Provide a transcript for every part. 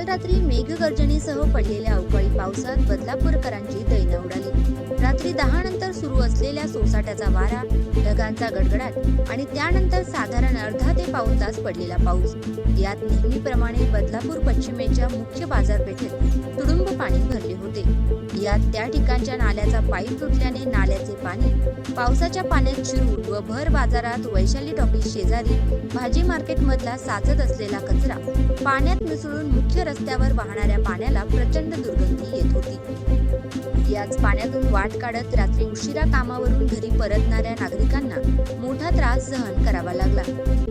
काल रात्री मेघगर्जनेसह पडलेल्या अवकाळी पावसात बदलापूरकरांची दैना उडाली रात्री दहा नंतर सुरू असलेल्या सोसाट्याचा वारा ढगांचा गडगडाट आणि त्यानंतर साधारण अर्धा ते पाऊण तास पडलेला पाऊस. यात नेहमीप्रमाणे बदलापूर पश्चिमेच्या मुख्य बाजारपेठेत तुडुंब पाणी भरले होते. यात त्या ठिकाणच्या नाल्याचा पाईप तुटल्याने नाल्याचे पाणी पावसाच्या पाण्यात शिरून व भर बाजारात वैशाली टॉकीज शेजारी भाजी मार्केट मधला साचत असलेला कचरा पाण्यात मिसळून मुख्य रस्त्यावर वाहणाऱ्या पाण्याला प्रचंड दुर्गंधी येत होती. याच पाण्यातून वाट काढत रात्री उशिरा कामावरून घरी परतणाऱ्या नागरिकांना मोठा त्रास सहन करावा लागला.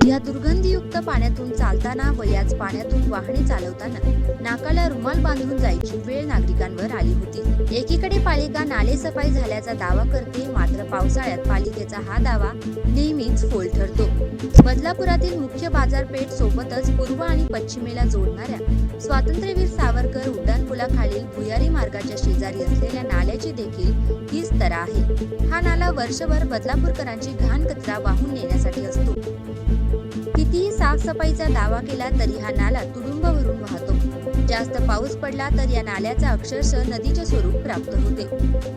या दुर्गंधीयुक्त पाण्यातून चालताना व याच पाण्यातून वाहने चालवताना नाकाला रुमाल बांधून जायची वेळ नागरिकांवर आली होती. एकीकडे पालिका नालेसफाई झाल्याचा दावा करते मात्र पावसाळ्यात पालिकेचा हा दावा नेहमीच फोल ठरतो. बदलापुरातील मुख्य बाजारपेठ सोबतच पूर्व आणि पश्चिमेला जोडणाऱ्या स्वातंत्र्यवीर सावरकर उड्डाणपुलाखालील भुयारी मार्गाच्या शेजारी असलेल्या नाल्याची देखील हीच तरा आहे. हा नाला वर्षभर बदलापूरकरांची घाण कचरा वाहून नेण्यासाठी असतो. कितीही साफसफाईचा दावा केला तरी हा नाला तुडुंब भरून वाहतो. जास्त पाऊस पडला तर या नाल्याचा अक्षरशः नदीचे स्वरूप प्राप्त होते.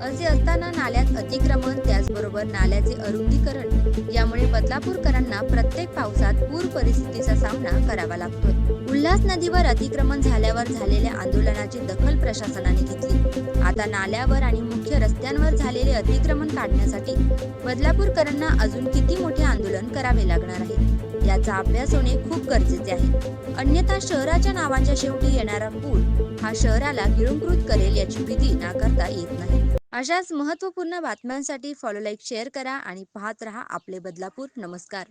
असे असताना नाल्यात अतिक्रमण त्याचबरोबर नाल्याचे अरुंदीकरण. यामुळे बदलापूरकरांना प्रत्येक पावसात पूर परिस्थितीचा सामना करावा लागतोय उल्हास नदीवर अतिक्रमण झाल्यावर झालेल्या आंदोलनाची दखल प्रशासनाने घेतली. आता नाल्यावर आणि मुख्य रस्त्यांवर झालेले अतिक्रमण काढण्यासाठी बदलापूरकरांना अजून किती मोठे आंदोलन करावे लागणार आहे? याचा अभ्यास होणे खूप गरजेचे आहे. अन्यथा शहराच्या नावाच्या शेवटी येणारा पूल हा शहराला गिळंकृत करेल याची भीती नाकारता येत नाही. अशाच महत्त्वपूर्ण बातम्यांसाठी फॉलो लाईक शेअर करा आणि पाहत रहा आपले बदलापूर. नमस्कार.